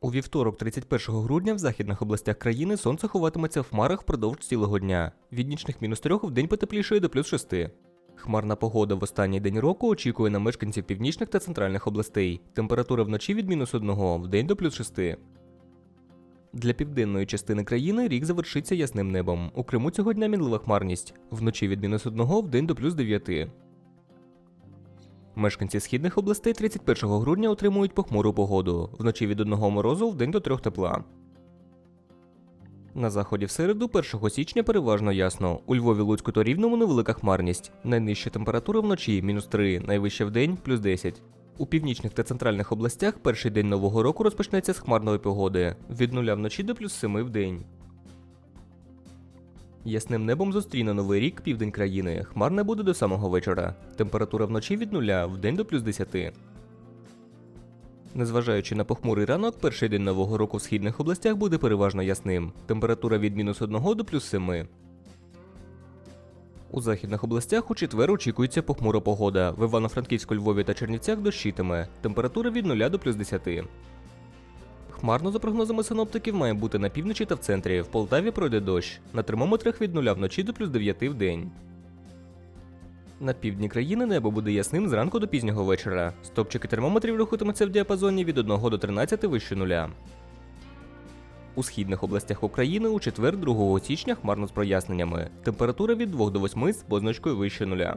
У вівторок, 31 грудня, в західних областях країни сонце ховатиметься в хмарах впродовж цілого дня. Від нічних мінус 3 в день потеплішає до плюс 6. Хмарна погода в останній день року очікує на мешканців північних та центральних областей. Температура вночі від мінус 1 в день до плюс 6. Для південної частини країни рік завершиться ясним небом. У Криму цього дня мінлива хмарність. Вночі від мінус 1 в день до плюс 9. Мешканці східних областей 31 грудня отримують похмуру погоду. Вночі від 1 морозу в день до 3 тепла. На заході в середу, 1 січня, переважно ясно. У Львові, Луцьку та Рівному невелика хмарність. Найнижча температура вночі мінус 3, найвища в день плюс 10. У північних та центральних областях перший день нового року розпочнеться з хмарної погоди від 0 вночі до плюс 7 в день. Ясним небом зустріне новий рік південь країни. Хмарне буде до самого вечора. Температура вночі від 0, в до плюс 10. Незважаючи на похмурий ранок, перший день нового року в східних областях буде переважно ясним. Температура від мінус 1 до плюс 7. У західних областях у четвер очікується похмура погода. В Івано-Франківську, Львові та Чернівцях дощитиме. Температура від 0 до плюс 10. Хмарно за прогнозами синоптиків має бути на півночі та в центрі. В Полтаві пройде дощ. На термометрах від 0 вночі до плюс 9 в день. На півдні країни небо буде ясним зранку до пізнього вечора. Стопчики термометрів рухатимуться в діапазоні від 1 до 13 вище нуля. У східних областях України у четвер 2 січня хмарно з проясненнями. Температура від 2 до 8 з позначкою вище нуля.